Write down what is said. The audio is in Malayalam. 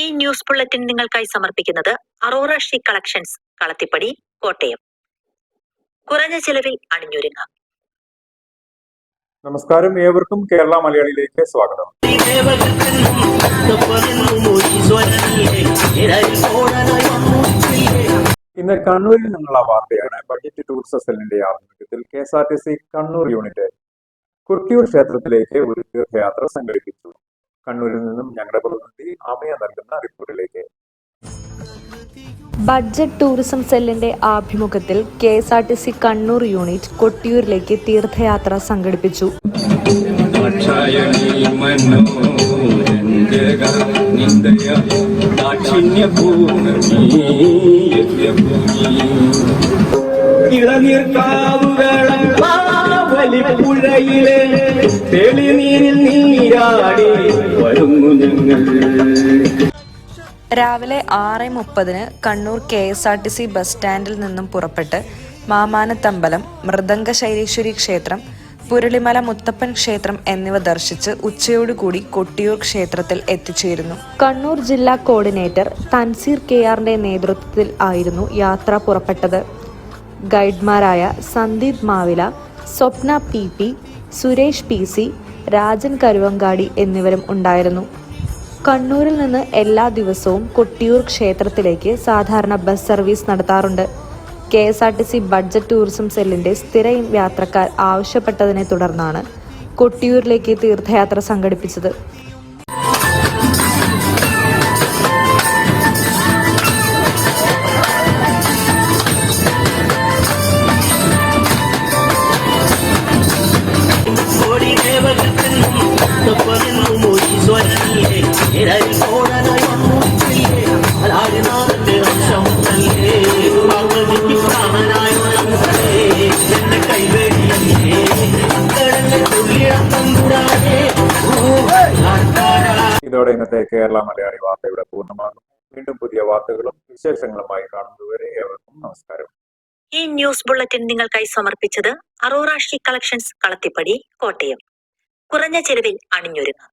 ഈ ന്യൂസ് ബുള്ളറ്റിൻ നിങ്ങൾക്കായി സമർപ്പിക്കുന്നത് Aurora she collections Kalathippadi Kottayam. കുറഞ്ഞ ചെലവിൽ അണിഞ്ഞൊരുങ്ങ. നമസ്കാരം. ഏവർക്കും കേരള മലയാളിയിലേക്ക് സ്വാഗതം. ഇന്ന് കണ്ണൂരിൽ നിന്നുള്ള വാർത്തയാണ്. ബഡ്ജറ്റ് ടൂറിസം സെല്ലിന്റെ ആഭിമുഖ്യത്തിൽ K S R T C Kannur unit Kuttiyoor ക്ഷേത്രത്തിലേക്ക് ഒരു തീർത്ഥയാത്ര സംഘടിപ്പിച്ചു. കണ്ണൂരിൽ നിന്നും ഞങ്ങളുടെ പ്രതിനിധി അമയ നൽകുന്ന റിപ്പോർട്ടിലേക്ക്. ബഡ്ജറ്റ് ടൂറിസം സെല്ലിന്റെ ആഭിമുഖ്യത്തിൽ K S R T C Kannur unit കൊട്ടിയൂരിലേക്ക് തീർത്ഥയാത്ര സംഘടിപ്പിച്ചു. തെളിനീരിൽ നീ നീരാടി ഞങ്ങൾ. രാവിലെ ആറ് മുപ്പതിന് Kannur K S R T C bus സ്റ്റാൻഡിൽ നിന്നും പുറപ്പെട്ട് മാമാനത്തമ്പലം മൃദംഗ ശൈലേശ്വരി ക്ഷേത്രം പുരളിമല മുത്തപ്പൻ ക്ഷേത്രം എന്നിവ ദർശിച്ച് ഉച്ചയോടുകൂടി കൊട്ടിയൂർ ക്ഷേത്രത്തിൽ എത്തിച്ചേരുന്നു. കണ്ണൂർ ജില്ലാ കോർഡിനേറ്റർ തൻസീർ കെ ആറിന്റെ നേതൃത്വത്തിൽ ആയിരുന്നു യാത്ര പുറപ്പെട്ടത്. ഗൈഡ്മാരായ Sandeep Mavila Swapna P P Suresh P C Rajan Karuvankadi എന്നിവരും ഉണ്ടായിരുന്നു. കണ്ണൂരിൽ നിന്ന് എല്ലാ ദിവസവും കൊട്ടിയൂർ ക്ഷേത്രത്തിലേക്ക് സാധാരണ ബസ് സർവീസ് നടത്താറുണ്ട്. K S R T C budget tourism സെല്ലിന്റെ സ്ഥിര യാത്രക്കാർ ആവശ്യപ്പെട്ടതിനെ തുടർന്നാണ് കൊട്ടിയൂരിലേക്ക് തീർത്ഥയാത്ര സംഘടിപ്പിച്ചത്. അല്ലേ ഇതോടെ ഇന്നത്തെ കേരള മലയാളി വാർത്ത ഇവിടെ പൂർണമാകും വീണ്ടും പുതിയ വാർത്തകളും വിശേഷങ്ങളുമായി കാണുന്നതുവരെ ഏവർക്കും നമസ്കാരം. ഈ ന്യൂസ് ബുള്ളറ്റിൻ നിങ്ങൾക്കായി സമർപ്പിച്ചത് അറോറ കളക്ഷൻസ് കളത്തിപ്പടി കോട്ടയം. കുറഞ്ഞ ചെലവിൽ അണിഞ്ഞൊരുങ്ങാം.